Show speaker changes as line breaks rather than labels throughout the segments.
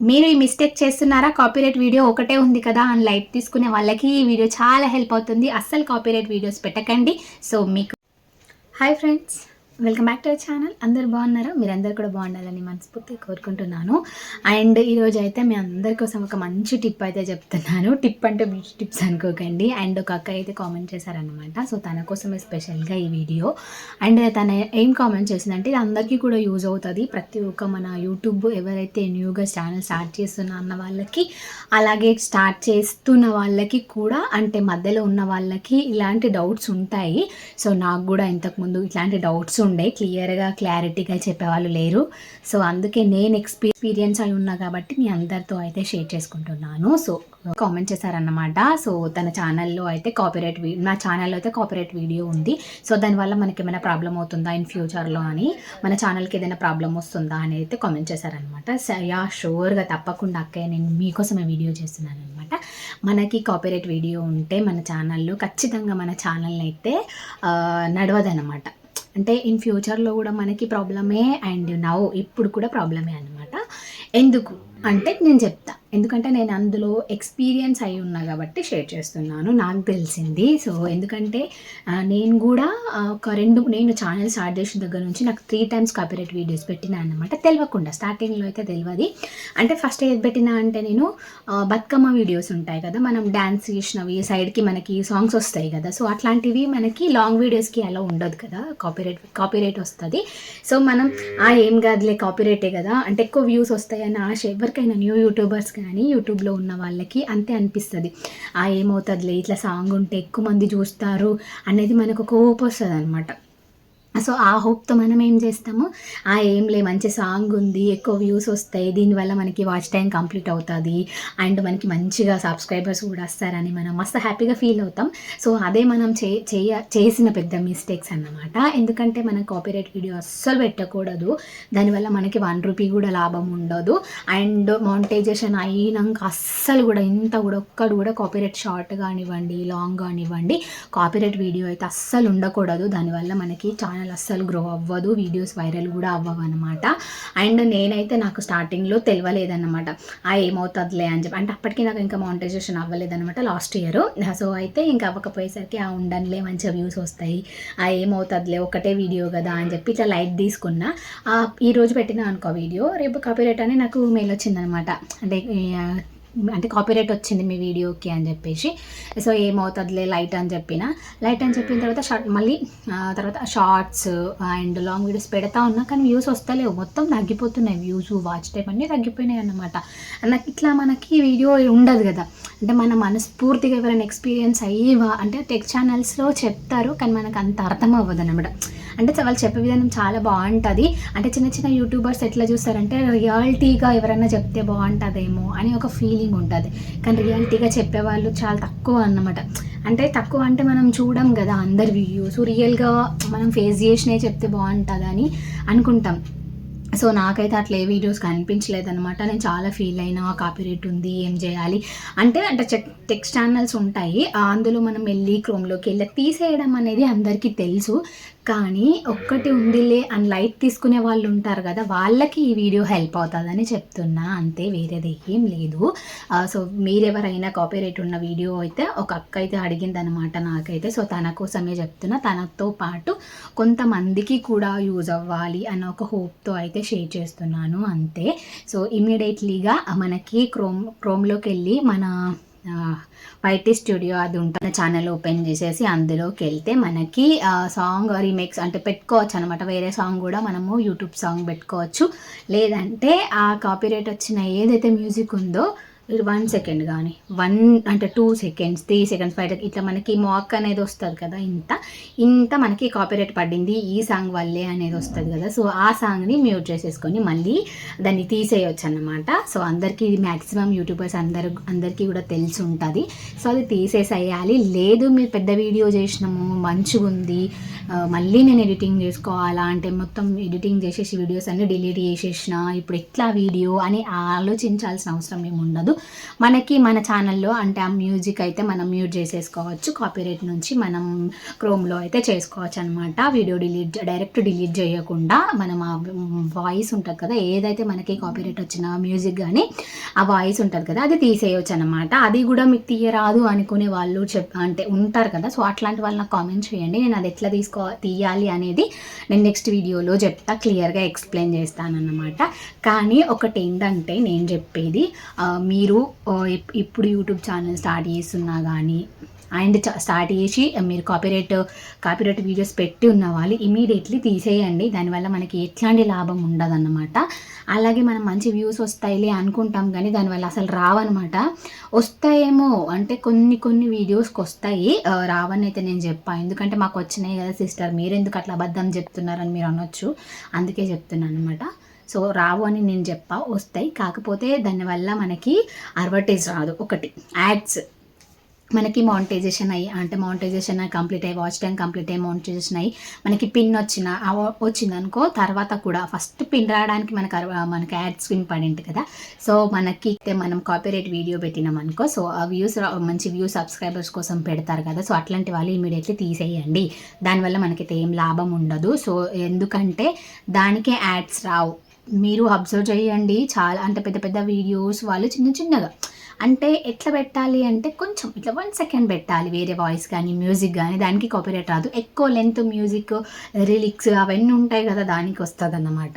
మీరు ఈ మిస్టేక్ చేస్తున్నారా? కాపీరైట్ వీడియో ఒకటే ఉంది కదా అని లైట్ తీసుకునే వాళ్ళకి ఈ వీడియో చాలా హెల్ప్ అవుతుంది. అస్సలు కాపీరైట్ వీడియోస్ పెట్టకండి. సో మీకు hi friends welcome back to our channel. అందరు బాగున్నారా? మీరందరూ కూడా బాగుండాలని మనస్ఫూర్తిగా కోరుకుంటున్నాను. అండ్ ఈరోజు అయితే మీ అందరి కోసం ఒక మంచి టిప్ అయితే చెప్తున్నాను. టిప్ అంటే బ్యూటీ టిప్స్ అనుకోకండి. అండ్ ఒక అక్క అయితే కామెంట్ చేశారనమాట సో తన కోసమే స్పెషల్గా ఈ వీడియో. అండ్ తన ఏం కామెంట్ చేసిందంటే ఇది అందరికీ కూడా యూజ్ అవుతుంది. ప్రతి ఒక్క మన యూట్యూబ్ ఎవరైతే న్యూగా ఛానల్ స్టార్ట్ చేస్తున్న అన్న వాళ్ళకి అలాగే స్టార్ట్ చేస్తున్న వాళ్ళకి కూడా అంటే మధ్యలో ఉన్న వాళ్ళకి ఇలాంటి డౌట్స్ ఉంటాయి. సో నాకు కూడా ఇంతకుముందు ఇట్లాంటి డౌట్స్ ఉండే క్లియర్గా క్లారిటీగా చెప్పేవాళ్ళు లేరు. సో అందుకే నేను ఎక్స్పీరియన్స్ అయి ఉన్నా కాబట్టి మీ అందరితో అయితే షేర్ చేసుకుంటున్నాను. సో కామెంట్ చేశారన్నమాట. సో తన ఛానల్లో అయితే కాపీరైట్ నా ఛానల్లో అయితే కాపీరైట్ వీడియో ఉంది. సో దానివల్ల మనకి ఏమైనా ప్రాబ్లం అవుతుందా ఇన్ ఫ్యూచర్లో అని మన ఛానల్కి ఏదైనా ప్రాబ్లం వస్తుందా అని అయితే కామెంట్ చేశారనమాట యా షూర్గా తప్పకుండా అక్కయ్య నేను మీకోసమే వీడియో చేస్తున్నాను అనమాట మనకి కాపీరైట్ వీడియో ఉంటే మన ఛానల్లో ఖచ్చితంగా మన ఛానల్ని అయితే నడవదనమాట అంటే ఇన్ ఫ్యూచర్లో కూడా మనకి ప్రాబ్లమే అండ్ నవ్ ఇప్పుడు కూడా ప్రాబ్లమే అనమాట ఎందుకు? అంటే నేను చెప్తా. ఎందుకంటే నేను అందులో ఎక్స్పీరియన్స్ అయి ఉన్నా కాబట్టి షేర్ చేస్తున్నాను. నాకు తెలిసింది. సో ఎందుకంటే నేను కూడా ఒక రెండు నేను ఛానల్ స్టార్ట్ చేసిన దగ్గర నుంచి నాకు త్రీ టైమ్స్ కాపీరైట్ వీడియోస్ పెట్టినా అనమాట తెలియకుండా స్టార్టింగ్లో అయితే తెలియదు అంటే ఫస్ట్ ఏది పెట్టినా అంటే నేను బతుకమ్మ వీడియోస్ ఉంటాయి కదా మనం డ్యాన్స్ చేసినవి సైడ్కి మనకి సాంగ్స్ వస్తాయి కదా. సో అట్లాంటివి మనకి లాంగ్ వీడియోస్కి అలా ఉండదు కదా. కాపీరైట్ కాపీరైట్ వస్తుంది. సో మనం ఆ ఏం కాదులే కాపీరైటే కదా. అంటే ఎక్కువ వ్యూస్ వస్తాయని ఆశ ఎవరికైనా న్యూ యూట్యూబర్స్ కానీ యూట్యూబ్లో ఉన్న వాళ్ళకి అంతే అనిపిస్తుంది. ఆ ఏమవుతుందిలే ఇట్లా సాంగ్ ఉంటే ఎక్కువ మంది చూస్తారు అనేది మనకు ఒక హోప్ వస్తుంది అనమాట సో ఆ హోప్తో మనం ఏం చేస్తాము? ఆ ఏం లే మంచి సాంగ్ ఉంది ఎక్కువ వ్యూస్ వస్తాయి దీనివల్ల మనకి వాచ్ టైం కంప్లీట్ అవుతుంది అండ్ మనకి మంచిగా సబ్స్క్రైబర్స్ కూడా వస్తారని మనం మస్తు హ్యాపీగా ఫీల్ అవుతాం. సో అదే మనం చే చేయ చేసిన పెద్ద మిస్టేక్స్ అన్నమాట. ఎందుకంటే మనం కాపీరైట్ వీడియో అస్సలు పెట్టకూడదు. దానివల్ల మనకి వన్ రూపీ కూడా లాభం ఉండదు. అండ్ మానిటైజేషన్ అయినాక అస్సలు కూడా ఇంత కూడా ఒక్కడు కూడా కాపీరైట్ షార్ట్ కానివ్వండి లాంగ్ కానివ్వండి కాపీరైట్ వీడియో అయితే అస్సలు ఉండకూడదు. దానివల్ల మనకి ఛానల్ అస్సలు గ్రో అవ్వదు వీడియోస్ వైరల్ కూడా అవ్వవు అనమాట అండ్ నేనైతే నాకు స్టార్టింగ్లో తెలియలేదన్నమాట. ఆ ఏమవుతుందిలే అని చెప్పి అంటే అప్పటికి నాకు ఇంకా మానిటైజేషన్ అవ్వలేదన్నమాట లాస్ట్ ఇయర్ సో అయితే ఇంకా అవ్వకపోయేసరికి ఆ ఉండనులే మంచిగా వ్యూస్ వస్తాయి ఆ ఏమవుతుందిలే ఒకటే వీడియో కదా అని చెప్పి ఇట్లా లైట్ తీసుకున్నా. ఈరోజు ఈ రోజు పెట్టిన అనుకో వీడియో రేపు కాపీరైట్ అని నాకు మెయిల్ వచ్చిందనమాట అంటే అంటే కాపీరైట్ వచ్చింది మీ వీడియోకి అని చెప్పేసి. సో ఏమవుతుందిలే లైట్ అని చెప్పిన. లైట్ అని చెప్పిన తర్వాత షార్ట్ మళ్ళీ తర్వాత షార్ట్స్ అండ్ లాంగ్ వీడియోస్ పెడతా ఉన్నా కానీ వ్యూస్ వస్తలేవు. మొత్తం తగ్గిపోతున్నాయి వ్యూస్ వాచ్ టైప్ అన్నీ తగ్గిపోయినాయి అన్నమాట. నాకు ఇట్లా మనకి వీడియో ఉండదు కదా. అంటే మన మనస్ఫూర్తిగా ఎవరైనా ఎక్స్పీరియన్స్ అయ్యేవా? అంటే టెక్ ఛానల్స్లో చెప్తారు కానీ మనకు అంత అర్థం అవ్వదు అనమాట అంటే వాళ్ళు చెప్పే విధానం చాలా బాగుంటుంది. అంటే చిన్న చిన్న యూట్యూబర్స్ ఎట్లా చూస్తారంటే రియాలిటీగా ఎవరైనా చెప్తే బాగుంటుందేమో అని ఒక ఫీలింగ్ ఉంటుంది. కానీ రియాలిటీగా చెప్పేవాళ్ళు చాలా తక్కువ అన్నమాట. అంటే తక్కువ అంటే మనం చూడం కదా అందరి వ్యూస్ రియల్గా మనం ఫేస్ చేసినవి చెప్తే బాగుంటుందని అనుకుంటాం. సో నాకైతే అట్లా ఏ వీడియోస్ కనిపించలేదు అనమాట నేను చాలా ఫీల్ అయినా కాపీరేట్ ఉంది ఏం చేయాలి? అంటే అంటే టెక్స్ట్ ఛానల్స్ ఉంటాయి. అందులో మనం వెళ్ళి క్రోమ్లోకి వెళ్ళి తీసేయడం అనేది అందరికీ తెలుసు. కానీ ఒక్కటి ఉందిలే అని లైట్ తీసుకునే వాళ్ళు ఉంటారు కదా వాళ్ళకి ఈ వీడియో హెల్ప్ అవుతుందని చెప్తున్నా. అంతే వేరేది ఏం లేదు. సో మీరెవరైనా కాపీరైట్ ఉన్న వీడియో అయితే ఒక అక్క అయితే అడిగిందనమాట నాకైతే. సో తన కోసమే చెప్తున్నా. తనతో పాటు కొంతమందికి కూడా యూజ్ అవ్వాలి అన్న ఒక హోప్తో అయితే షేర్ చేస్తున్నాను. అంతే. సో ఇమీడియట్లీగా మనకి క్రోమ్ క్రోమ్లోకి వెళ్ళి మన వైటీ స్టూడియో అది ఉంటుంది. ఛానల్ ఓపెన్ చేసేసి అందులోకి వెళ్తే మనకి సాంగ్ రీమేక్స్ అంటే పెట్టుకోవచ్చు అనమాట వేరే సాంగ్ కూడా మనము యూట్యూబ్ సాంగ్ పెట్టుకోవచ్చు. లేదంటే ఆ కాపీరేట్ వచ్చిన ఏదైతే మ్యూజిక్ ఉందో వన్ సెకండ్ కానీ వన్ అంటే two seconds three seconds five ఇట్లా మనకి మాక్ అనేది వస్తుంది కదా ఇంత. ఇంత మనకి కాపీరైట్ పడింది ఈ సాంగ్ వల్లే అనేది వస్తుంది కదా. సో ఆ సాంగ్ని మ్యూట్ చేసేసుకొని మళ్ళీ దాన్ని తీసేయొచ్చు అనమాట సో అందరికీ ఇది మ్యాక్సిమం యూట్యూబర్స్ అందరు అందరికీ కూడా తెలిసి ఉంటుంది సో అది తీసేసేయాలి. లేదు మీరు పెద్ద వీడియో చేసినాము మంచిగా ఉంది మళ్ళీ నేను ఎడిటింగ్ చేసుకోవాలా అంటే మొత్తం ఎడిటింగ్ చేసేసి వీడియోస్ అన్ని డిలీట్ చేసేసిన ఇప్పుడు ఎట్లా వీడియో అని ఆలోచించాల్సిన అవసరం ఏమి ఉండదు మనకి మన ఛానల్లో అంటే ఆ మ్యూజిక్ అయితే మనం మ్యూట్ చేసేసుకోవచ్చు కాపీరైట్ నుంచి మనం క్రోమ్లో అయితే చేసుకోవచ్చు అనమాట వీడియో డిలీట్ డైరెక్ట్ డిలీట్ చేయకుండా మనం ఆ వాయిస్ ఉంటుంది కదా ఏదైతే మనకి కాపీరైట్ వచ్చిన మ్యూజిక్ కానీ ఆ వాయిస్ ఉంటుంది కదా అది తీసేయవచ్చు అనమాట అది కూడా మీకు తీయరాదు అనుకునే వాళ్ళు చెప్ అంటే ఉంటారు కదా సో అట్లాంటి వాళ్ళు నాకు కామెంట్ చేయండి. నేను అది ఎట్లా తీసుకో తీయాలి అనేది నేను నెక్స్ట్ వీడియోలో చెప్తా క్లియర్గా ఎక్స్ప్లెయిన్ చేస్తానన్నమాట. కానీ ఒకటి ఏంటంటే నేను చెప్పేది మీ మీరు ఇప్పుడు యూట్యూబ్ ఛానల్ స్టార్ట్ చేస్తున్నా కానీ అండ్ స్టార్ట్ చేసి మీరు కాపీరైట్ కాపీరైట్ వీడియోస్ పెట్టి ఉన్న వాళ్ళు ఇమీడియట్లీ తీసేయండి. దానివల్ల మనకి ఎట్లాంటి లాభం ఉండదన్నమాట. అలాగే మనం మంచి వ్యూస్ వస్తాయిలే అనుకుంటాం కానీ దానివల్ల అసలు రావన్నమాట. వస్తాయేమో అంటే కొన్ని కొన్ని వీడియోస్కి వస్తాయి రావని అయితే నేను చెప్పాను ఎందుకంటే మాకు వచ్చినాయి కదా సిస్టర్. మీరు ఎందుకు అట్లా అబద్ధం చెప్తున్నారని మీరు అనొచ్చు. అందుకే చెప్తున్నాను అనమాట సో రావు అని నేను చెప్పా వస్తాయి. కాకపోతే దానివల్ల మనకి అడ్వర్టైజ్ రాదు. ఒకటి యాడ్స్ మనకి మానిటైజేషన్ అయ్యి అంటే మానిటైజేషన్ కంప్లీట్ అయ్యి వాచ్ టైం కంప్లీట్ అయ్యి మానిటైజేషన్ అయ్యి మనకి పిన్ వచ్చిన వచ్చింది అనుకో తర్వాత కూడా ఫస్ట్ పిన్ రావడానికి మనకు అరవ- మనకి యాడ్స్ ఇంపార్టెంట్ కదా. సో మనకి మనం కాపీరైట్ వీడియో పెట్టినాం అనుకో సో ఆ వ్యూస్ మంచి వ్యూ సబ్స్క్రైబర్స్ కోసం పెడతారు కదా. సో అట్లాంటి వాళ్ళు ఇమీడియట్లీ తీసేయండి. దానివల్ల మనకైతే ఏం లాభం ఉండదు. సో ఎందుకంటే దానికే యాడ్స్ రావు. మీరు అబ్జర్వ్ చేయండి. చాలా అంటే పెద్ద పెద్ద వీడియోస్ వాళ్ళు చిన్న చిన్నగా. అంటే ఎట్లా పెట్టాలి అంటే కొంచెం ఇట్లా వన్ సెకండ్ పెట్టాలి. వేరే వాయిస్ కానీ మ్యూజిక్ కానీ దానికి కాపీరైట్ రాదు. ఎక్కువ లెంత్ మ్యూజిక్ లిరిక్స్ అవన్నీ ఉంటాయి కదా దానికి వస్తుంది అన్నమాట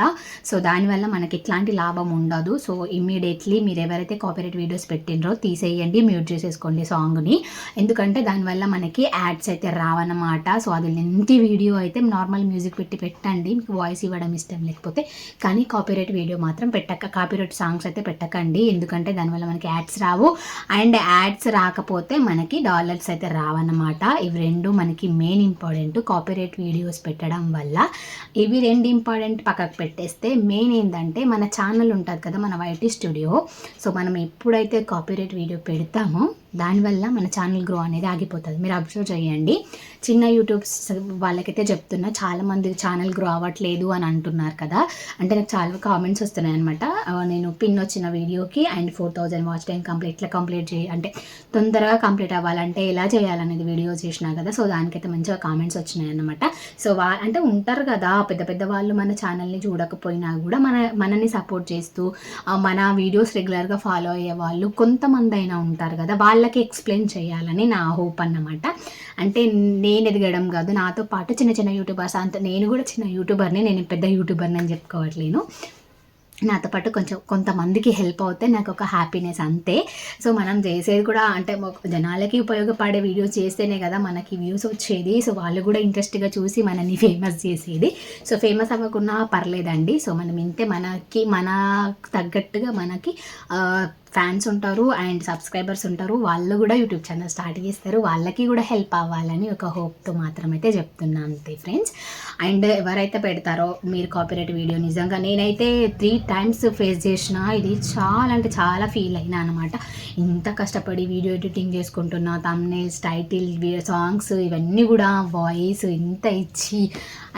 సో దానివల్ల మనకి ఎట్లాంటి లాభం ఉండదు. సో ఇమ్మీడియట్లీ మీరు ఎవరైతే కాపీరైట్ వీడియోస్ పెట్టినరో తీసేయండి మ్యూట్ చేసేసుకోండి సాంగ్ని ఎందుకంటే దానివల్ల మనకి యాడ్స్ అయితే రావన్నమాట. సో అది లెంతి వీడియో అయితే నార్మల్ మ్యూజిక్ పెట్టి పెట్టండి. మీకు వాయిస్ ఇవ్వడం ఇష్టం లేకపోతే కానీ కాపీరైట్ వీడియో మాత్రం పెట్టక కాపీరైట్ సాంగ్స్ అయితే పెట్టకండి. ఎందుకంటే దానివల్ల మనకి యాడ్స్ రావు అండ్ యాడ్స్ రాకపోతే మనకి డాలర్స్ అయితే రావన్నమాట. ఇవి రెండు మనకి మెయిన్ ఇంపార్టెంట్ కాపీరైట్ వీడియోస్ పెట్టడం వల్ల. ఇవి రెండు ఇంపార్టెంట్ పక్కకు పెట్టేస్తే మెయిన్ ఏంటంటే మన ఛానల్ ఉంటుంది కదా మన వైటీ స్టూడియో సో మనం ఎప్పుడైతే కాపీరైట్ వీడియో పెడతామో దానివల్ల మన ఛానల్ గ్రో అనేది ఆగిపోతుంది. మీరు అబ్జర్వ్ చేయండి. చిన్న యూట్యూబ్స్ వాళ్ళకైతే చెప్తున్నా చాలా మంది ఛానల్ గ్రో అవ్వట్లేదు అని అంటున్నారు కదా. అంటే నాకు చాలా కామెంట్స్ వస్తున్నాయి అనమాట నేను పిన్ వచ్చిన వీడియోకి and four thousand watch time complete ఇట్లా కంప్లీట్ చేయ అంటే తొందరగా కంప్లీట్ అవ్వాలంటే ఎలా చేయాలనేది వీడియో చేసినా కదా. సో దానికైతే మంచిగా కామెంట్స్ వచ్చినాయి అనమాట సో వా అంటే ఉంటారు కదా పెద్ద పెద్ద వాళ్ళు మన ఛానల్ని చూడకపోయినా కూడా మన మనని సపోర్ట్ చేస్తూ మన వీడియోస్ రెగ్యులర్గా ఫాలో అయ్యే వాళ్ళు కొంతమంది అయినా ఉంటారు కదా. వాళ్ళకి ఎక్స్ప్లెయిన్ చేయాలని నా హోప్ అన్నమాట. అంటే నేను ఎదగడం కాదు నాతో పాటు చిన్న చిన్న యూట్యూబర్స్ అంత నేను కూడా చిన్న యూట్యూబర్ని నేను పెద్ద యూట్యూబర్ని అని చెప్పుకోవట్లేను. నాతో పాటు కొంచెం కొంతమందికి హెల్ప్ అవుతే నాకు ఒక హ్యాపీనెస్ అంతే. సో మనం చేసేది కూడా అంటే జనాలకి ఉపయోగపడే వీడియోస్ చేస్తేనే కదా మనకి వ్యూస్ వచ్చేది. సో వాళ్ళు కూడా ఇంట్రెస్ట్గా చూసి మనల్ని ఫేమస్ చేసేది. సో ఫేమస్ అవ్వకున్నా పర్లేదండి. సో మనం ఇంతే మనకి మన తగ్గట్టుగా మనకి ఫ్యాన్స్ ఉంటారు అండ్ సబ్స్క్రైబర్స్ ఉంటారు. వాళ్ళు కూడా యూట్యూబ్ ఛానల్ స్టార్ట్ చేస్తారు. వాళ్ళకి కూడా హెల్ప్ అవ్వాలని ఒక హోప్తో మాత్రమైతే చెప్తున్నాను అంతే ఫ్రెండ్స్. అండ్ ఎవరైతే పెడతారో మీరు కాపీరైట్ వీడియో నిజంగా నేనైతే త్రీ టైమ్స్ ఫేస్ చేసిన ఇది చాలా అంటే చాలా ఫీల్ అయినా అనమాట ఇంత కష్టపడి వీడియో ఎడిటింగ్ చేసుకుంటున్నా తమ్నేల్స్ టైటిల్ సాంగ్స్ ఇవన్నీ కూడా వాయిస్ ఇంత ఇచ్చి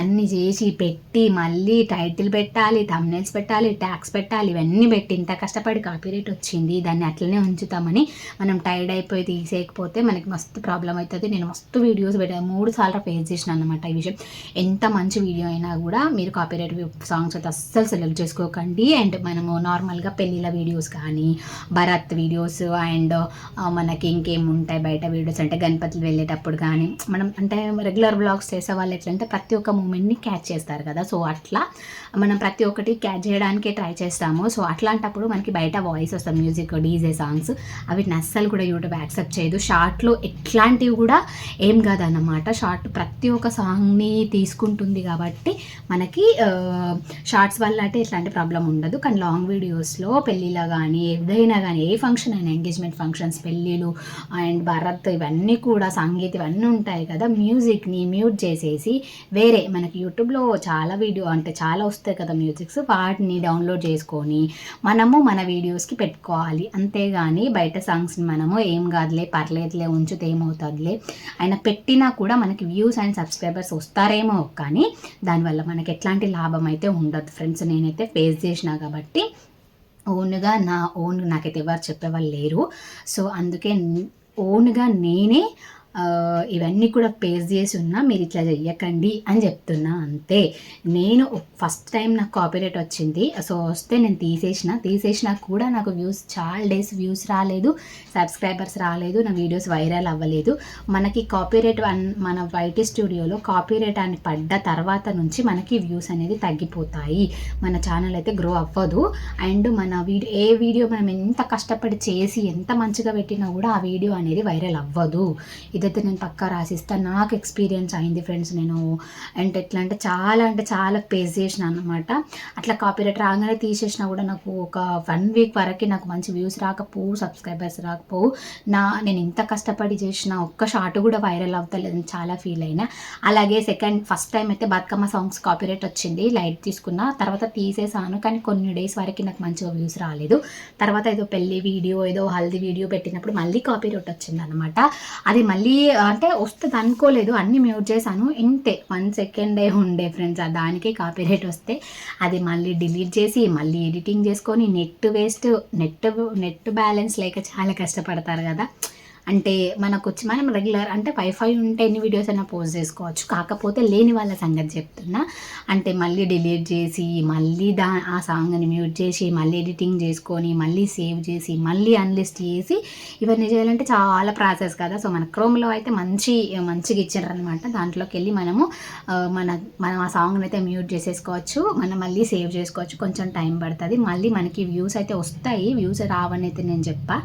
అన్నీ చేసి పెట్టి మళ్ళీ టైటిల్ పెట్టాలి తమ్నేల్స్ పెట్టాలి ట్యాక్స్ పెట్టాలి ఇవన్నీ పెట్టి ఇంత కష్టపడి కాపీరైట్ వచ్చింది. దాన్ని అట్లనే ఉంచుతామని మనం టైర్డ్ అయిపోయి తీసేయకపోతే మనకి మస్తు ప్రాబ్లం అవుతుంది నేను మస్తు వీడియోస్ పెట్టాను మూడు సార్లు ఫేస్ చేసిన అనమాట ఈ విషయం. ఎంత మంచి వీడియో అయినా కూడా మీరు కాపీరైట్ సాంగ్స్ అయితే అస్సలు సెలెక్ట్ చేసుకోకండి. అండ్ మనము నార్మల్గా పెళ్ళిళ్ళ వీడియోస్ కానీ భరత్ వీడియోస్ అండ్ మనకి ఇంకేం ఉంటాయి బయట వీడియోస్ అంటే గణపతులు వెళ్ళేటప్పుడు కానీ మనం అంటే రెగ్యులర్ బ్లాగ్స్ చేసే వాళ్ళు ఎట్లంటే ప్రతి ఒక్క మూమెంట్ని క్యాచ్ చేస్తారు కదా. సో అట్లా మనం ప్రతి ఒక్కటి క్యాచ్ చేయడానికే ట్రై చేస్తాము. సో అట్లాంటప్పుడు మనకి బయట వాయిస్ వస్తుంది మ్యూజిక్ డీజే సాంగ్స్ అవి అస్సలు కూడా యూట్యూబ్ యాక్సెప్ట్ చేయదు. షార్ట్లో ఎట్లాంటివి కూడా ఏం కాదన్నమాట. షార్ట్ ప్రతి ఒక్క సాంగ్ని తీసుకుంటుంది కాబట్టి మనకి షార్ట్స్ వల్ల అంటే ఎట్లాంటి ప్రాబ్లం ఉండదు. కానీ లాంగ్ వీడియోస్లో పెళ్ళిలో కానీ ఏదైనా కానీ ఏ ఫంక్షన్ అయినా ఎంగేజ్మెంట్ ఫంక్షన్స్ పెళ్ళిళ్ళు అండ్ భరత్ ఇవన్నీ కూడా సంగీతం ఇవన్నీ ఉంటాయి కదా. మ్యూజిక్ని మ్యూట్ చేసేసి వేరే మనకి యూట్యూబ్లో చాలా వీడియో అంటే చాలా వస్తాయి కదా మ్యూజిక్స్ వాటిని డౌన్లోడ్ చేసుకొని మనము మన వీడియోస్కి పెట్టుకోవాలి అంతేగాని బయట సాంగ్స్ని మనము ఏం కాదులే పర్లేదులే ఉంచితే ఏమవుతుందిలే ఆయన పెట్టినా కూడా మనకి వ్యూస్ అండ్ సబ్స్క్రైబర్స్ వస్తారేమో కానీ దానివల్ల మనకి ఎట్లాంటి లాభం అయితే ఉండదు. ఫ్రెండ్స్ నేనైతే ఫేస్ చేసిన కాబట్టి ఓన్గా నా ఓన్ నాకైతే ఎవరు చెప్పేవాళ్ళు లేరు. సో అందుకే ఓన్గా నేనే ఇవన్నీ కూడా పేస్ చేసి ఉన్నా మీరు ఇట్లా చెయ్యకండి అని చెప్తున్నా అంతే. నేను ఫస్ట్ టైం నాకు కాపీరైట్ వచ్చింది సో వస్తే నేను తీసేసిన. తీసేసినా కూడా నాకు వ్యూస్ చాలా డేస్ వ్యూస్ రాలేదు సబ్స్క్రైబర్స్ రాలేదు నా వీడియోస్ వైరల్ అవ్వలేదు. మనకి కాపీరైట్ మన వైటీ స్టూడియోలో కాపీరైట్ అని పడ్డ తర్వాత నుంచి మనకి వ్యూస్ అనేది తగ్గిపోతాయి. మన ఛానల్ అయితే గ్రో అవ్వదు. అండ్ మన వీడియో ఏ వీడియో మనం ఎంత కష్టపడి చేసి ఎంత మంచిగా పెట్టినా కూడా ఆ వీడియో అనేది వైరల్ అవ్వదు. ఇదైతే నేను పక్కా రాసిస్తాను నాకు ఎక్స్పీరియన్స్ అయింది ఫ్రెండ్స్ నేను. అంటే ఎట్లా అంటే చాలా అంటే చాలా పేస్ చేసిన అనమాట అట్లా కాపీరైట్ రాగానే తీసేసినా కూడా నాకు ఒక వన్ వీక్ వరకు నాకు మంచి వ్యూస్ రాకపోవు సబ్స్క్రైబర్స్ రాకపోవు. నా నేను ఇంత కష్టపడి చేసిన ఒక్క షార్ట్ కూడా వైరల్ అవుతలేదని చాలా ఫీల్ అయినా. అలాగే సెకండ్ ఫస్ట్ టైం అయితే బతుకమ్మ సాంగ్స్ కాపీరైట్ వచ్చింది లైట్ తీసుకున్న. తర్వాత తీసేసాను కానీ కొన్ని డేస్ వరకు నాకు మంచిగా వ్యూస్ రాలేదు. తర్వాత ఏదో పెళ్ళి వీడియో ఏదో హల్దీ వీడియో పెట్టినప్పుడు మళ్ళీ కాపీరైట్ వచ్చింది అనమాట అది మళ్ళీ ఈ అంటే వస్తుంది అనుకోలేదు అన్ని మ్యూట్ చేశాను. ఇంతే వన్ సెకండే ఉండే ఫ్రెండ్స్ దానికే కాపీరైట్ వస్తే అది మళ్ళీ డిలీట్ చేసి మళ్ళీ ఎడిటింగ్ చేసుకొని net waste net net balance లేక చాలా కష్టపడతారు కదా. అంటే మనకు వచ్చి మనం రెగ్యులర్ అంటే వైఫై ఉంటే ఎన్ని వీడియోస్ అయినా పోస్ట్ చేసుకోవచ్చు. కాకపోతే లేని వాళ్ళ సంగతి చెప్తున్నా. అంటే మళ్ళీ డిలీట్ చేసి మళ్ళీ దా ఆ సాంగ్ని మ్యూట్ చేసి మళ్ళీ ఎడిటింగ్ చేసుకొని మళ్ళీ సేవ్ చేసి మళ్ళీ అన్లిస్ట్ చేసి ఇవన్నీ చేయాలంటే చాలా ప్రాసెస్ కదా. సో మన క్రోమ్లో అయితే మంచి మంచిగా ఇచ్చారనమాట దాంట్లోకి వెళ్ళి మనము మన మనం ఆ సాంగ్ని అయితే మ్యూట్ చేసేసుకోవచ్చు. మనం మళ్ళీ సేవ్ చేసుకోవచ్చు. కొంచెం టైం పడుతుంది. మళ్ళీ మనకి వ్యూస్ అయితే వస్తాయి. వ్యూస్ రావని అయితే నేను చెప్పా.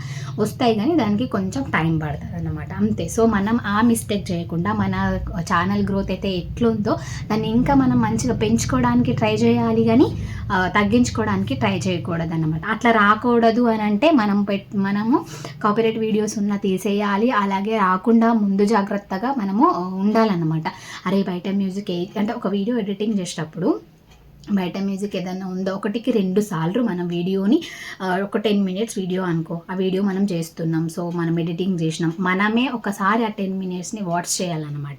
వస్తాయి కానీ దానికి కొంచెం టైం పడుతుంది అనమాట అంతే. సో మనం ఆ మిస్టేక్ చేయకుండా మన ఛానల్ గ్రోత్ అయితే ఎట్లుందో దాన్ని ఇంకా మనం మంచిగా పెంచుకోవడానికి ట్రై చేయాలి కానీ తగ్గించుకోవడానికి ట్రై చేయకూడదు అనమాట అట్లా రాకూడదు అని అంటే మనం పెట్ మనము కాపీరేట్ వీడియోస్ ఉన్న తీసేయాలి. అలాగే రాకుండా ముందు జాగ్రత్తగా మనము ఉండాలన్నమాట. అరే బయట మ్యూజిక్ ఏ అంటే ఒక వీడియో ఎడిటింగ్ చేసేటప్పుడు బయట మ్యూజిక్ ఏదైనా ఉందో ఒకటికి రెండు సార్లు మనం వీడియోని ఒక టెన్ మినిట్స్ వీడియో అనుకో ఆ వీడియో మనం చేస్తున్నాం. సో మనం ఎడిటింగ్ చేసినాం. మనమే ఒకసారి ఆ టెన్ మినిట్స్ని వాచ్ చేయాలన్నమాట.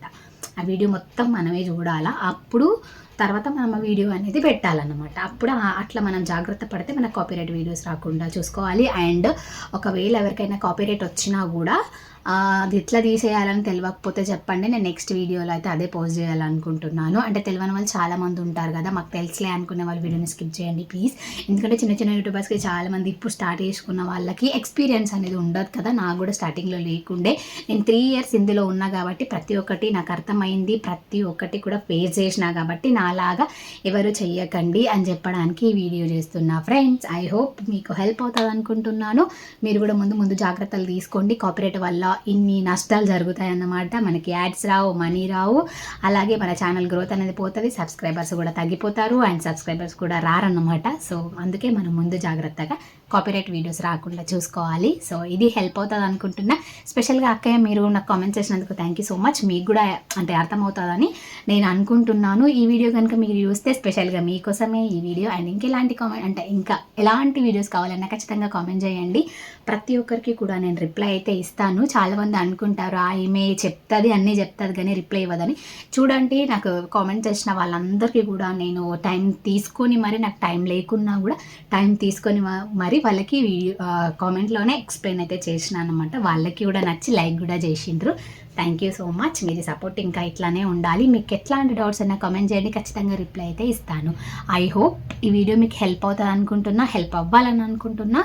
ఆ వీడియో మొత్తం మనమే చూడాలా. అప్పుడు తర్వాత మనం ఆ వీడియో అనేది పెట్టాలన్నమాట. అప్పుడు అట్లా మనం జాగ్రత్త పడితే మన కాపీరైట్ వీడియోస్ రాకుండా చూసుకోవాలి. అండ్ ఒకవేళ ఎవరికైనా కాపీరైట్ వచ్చినా కూడా అది ఎట్లా తీసేయాలని తెలియకపోతే చెప్పండి. నేను నెక్స్ట్ వీడియోలో అయితే అదే పోస్ట్ చేయాలనుకుంటున్నాను. అంటే తెలియని వాళ్ళు చాలామంది ఉంటారు కదా మాకు తెలుసులే అనుకునే వాళ్ళు వీడియోని స్కిప్ చేయండి ప్లీజ్ ఎందుకంటే చిన్న చిన్న యూట్యూబర్స్కి చాలామంది ఇప్పుడు స్టార్ట్ చేసుకున్న వాళ్ళకి ఎక్స్పీరియన్స్ అనేది ఉండదు కదా నాకు కూడా స్టార్టింగ్లో లేకుండే. నేను త్రీ ఇయర్స్ ఇందులో ఉన్నా కాబట్టి ప్రతి ఒక్కటి నాకు అర్థమైంది ప్రతి ఒక్కటి కూడా ఫేస్ చేసిన కాబట్టి నాలాగా ఎవరు చెయ్యకండి అని చెప్పడానికి ఈ వీడియో చేస్తున్నా. ఫ్రెండ్స్ ఐ హోప్ మీకు హెల్ప్ అవుతుంది అనుకుంటున్నాను. మీరు కూడా ముందు ముందు జాగ్రత్తలు తీసుకోండి. కాపీరేట్ వల్ల ఇన్ని నష్టాలు జరుగుతాయి అన్నమాట మనకి యాడ్స్ రావు మనీ రావు. అలాగే మన ఛానల్ గ్రోత్ అనేది పోతుంది సబ్స్క్రైబర్స్ కూడా తగ్గిపోతారు అండ్ సబ్స్క్రైబర్స్ కూడా రారన్నమాట. సో అందుకే మనం ముందు జాగ్రత్తగా కాపీరైట్ వీడియోస్ రాకుండా చూసుకోవాలి. సో ఇది హెల్ప్ అవుతుంది అనుకుంటున్నా. స్పెషల్గా అక్కయ్య మీరు నాకు కామెంట్ చేసినందుకు థ్యాంక్ యూ సో మచ్ మీకు కూడా అంటే అర్థమవుతుందని నేను అనుకుంటున్నాను. ఈ వీడియో కనుక మీరు చూస్తే స్పెషల్గా మీకోసమే ఈ వీడియో అండ్ ఇంకెలాంటి కామెంట్ అంటే ఇంకా ఎలాంటి వీడియోస్ కావాలన్నా ఖచ్చితంగా కామెంట్ చేయండి. ప్రతి ఒక్కరికి కూడా నేను రిప్లై అయితే ఇస్తాను. చాలామంది అనుకుంటారు ఆ ఈమె చెప్తుంది అన్నీ చెప్తుంది కానీ రిప్లై ఇవ్వదని. చూడండి నాకు కామెంట్ చేసిన వాళ్ళందరికీ కూడా నేను టైం తీసుకొని మరి నాకు టైం లేకున్నా కూడా టైం తీసుకొని మరి వాళ్ళకి వీడియో కామెంట్లోనే ఎక్స్ప్లెయిన్ అయితే చేసిన అనమాట వాళ్ళకి కూడా నచ్చి లైక్ కూడా చేసిండ్రు. థ్యాంక్ యూ సో మచ్ మీది సపోర్ట్ ఇంకా ఇట్లానే ఉండాలి. మీకు ఎట్లాంటి డౌట్స్ అయినా కామెంట్ చేయండి. ఖచ్చితంగా రిప్లై అయితే ఇస్తాను. ఐ హోప్ ఈ వీడియో మీకు హెల్ప్ అవుతుంది అనుకుంటున్నా హెల్ప్ అవ్వాలని అనుకుంటున్నా.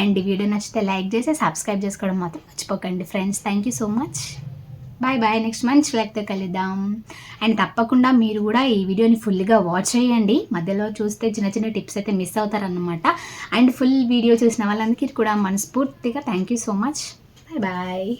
అండ్ ఈ వీడియో నచ్చితే లైక్ చేసి సబ్స్క్రైబ్ చేసుకోవడం మాత్రం మర్చిపోకండి. Friends thank you so much bye bye next మంచి లైక్తో కలుద్దాం అండ్ తప్పకుండా మీరు కూడా ఈ వీడియోని ఫుల్గా వాచ్ చేయండి. మధ్యలో చూస్తే చిన్న చిన్న టిప్స్ అయితే మిస్ అవుతారన్నమాట. అండ్ ఫుల్ వీడియో చూసిన వాళ్ళందరికీ కూడా మనస్ఫూర్తిగా thank you so much bye bye